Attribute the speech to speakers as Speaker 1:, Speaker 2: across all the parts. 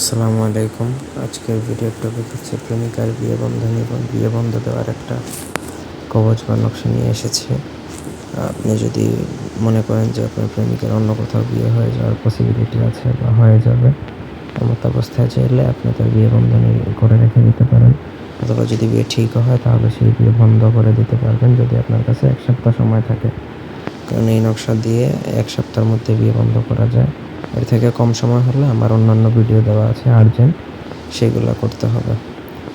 Speaker 1: আসসালামু আলাইকুম। আজকের ভিডিওর টপিক হচ্ছে প্রেমিকার বিয়ে বন্ধন এবং বিয়ে বন্ধ দেওয়ার একটা কবচ বা নকশা নিয়ে এসেছি। আপনি যদি মনে করেন যে আপনার প্রেমিকার অন্য কোথাও বিয়ে হয়ে যাওয়ার পসিবিলিটি আছে বা হয়ে যাবে, এমত অবস্থায় চাইলে আপনি তার বিয়ে বন্ধনী করে রেখে দিতে পারেন। অথবা যদি বিয়ে ঠিক হয়, তাহলে সেই বিয়ে বন্ধ করে দিতে পারবেন যদি আপনার কাছে এক সপ্তাহ সময় থাকে। কারণ এই নকশা দিয়ে এক সপ্তাহের মধ্যে বিয়ে বন্ধ করা যায়। এর থেকে কম সময় হলে আমার অন্যান্য ভিডিও দেওয়া আছে আর্জেন্ট সেগুলো করতে হবে।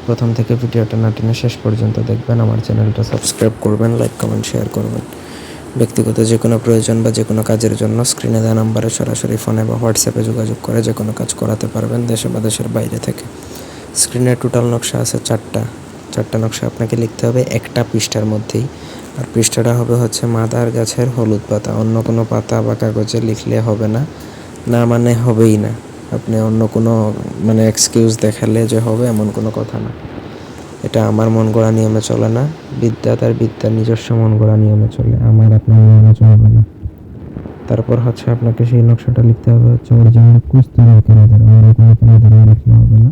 Speaker 1: প্রথম থেকে ভিডিওটা না টেনে শেষ পর্যন্ত দেখবেন, আমার চ্যানেলটা সাবস্ক্রাইব করবেন লাইক কমেন্ট শেয়ার করবেন। ব্যক্তিগত যে কোনো প্রয়োজন বা যে কোনো কাজের জন্য স্ক্রিনে দেওয়া নাম্বারে সরাসরি ফোনে বা হোয়াটসঅ্যাপে যোগাযোগ করে যে কোনো কাজ করাতে পারবেন দেশে বা দেশের বাইরে থেকে। স্ক্রিনে টোটাল নকশা আছে চারটা। চারটা নকশা আপনাকে লিখতে হবে একটা পৃষ্ঠার মধ্যেই। আর পৃষ্ঠাটা হবে হচ্ছে মাদার গাছের হলুদ পাতা। অন্য কোনো পাতা বা কাগজে লিখলে হবে না। না মানে হবেই না। আপনি অন্য কোনো মানে এক্সকিউজ দেখালে যে হবে এমন কোনো কথা না। এটা আমার মন গড়া নিয়মে চলে না। বিদ্যা তার বিদ্যার নিজস্ব মন গড়া নিয়মে চলে। আমার আপনার নিয়মে চলবে না। তারপর হচ্ছে আপনাকে সেই নকশাটা লিখতে হবে হচ্ছে অরিজিনাল কুস্তুরের কালাদের অন্য কোনো লিখলে হবে না।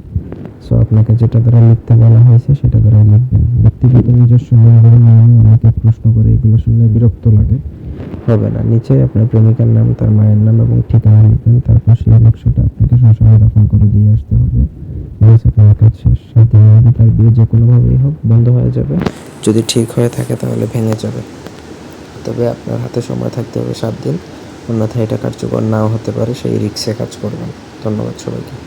Speaker 1: সো আপনাকে যেটা দ্বারা লিখতে বলা হয়েছে সেটা দ্বারা লিখবেন। ব্যক্তিগত নিজস্ব মন গড়া নিয়মে আমাকে প্রশ্ন করে এগুলো শুনলে বিরক্ত লাগে। হবে না। নিচে আপনার প্রেমিকার নাম, তার মায়ের নাম এবং ঠিকানা লিখবেন তারপর সেই নকশাটা আপনাকে শ্মশানে দাফন করে দিয়ে আসতে হবে। তার বিয়ে যে কোনোভাবেই হোক বন্ধ হয়ে যাবে। যদি ঠিক হয়ে থাকে তাহলে ভেঙে যাবে। তবে আপনার হাতে সময় থাকতে হবে সাত দিন। অন্যথায় এটা কার্যকর নাও হতে পারে। সেই রিক্সে কাজ করবেন। ধন্যবাদ সবাইকে।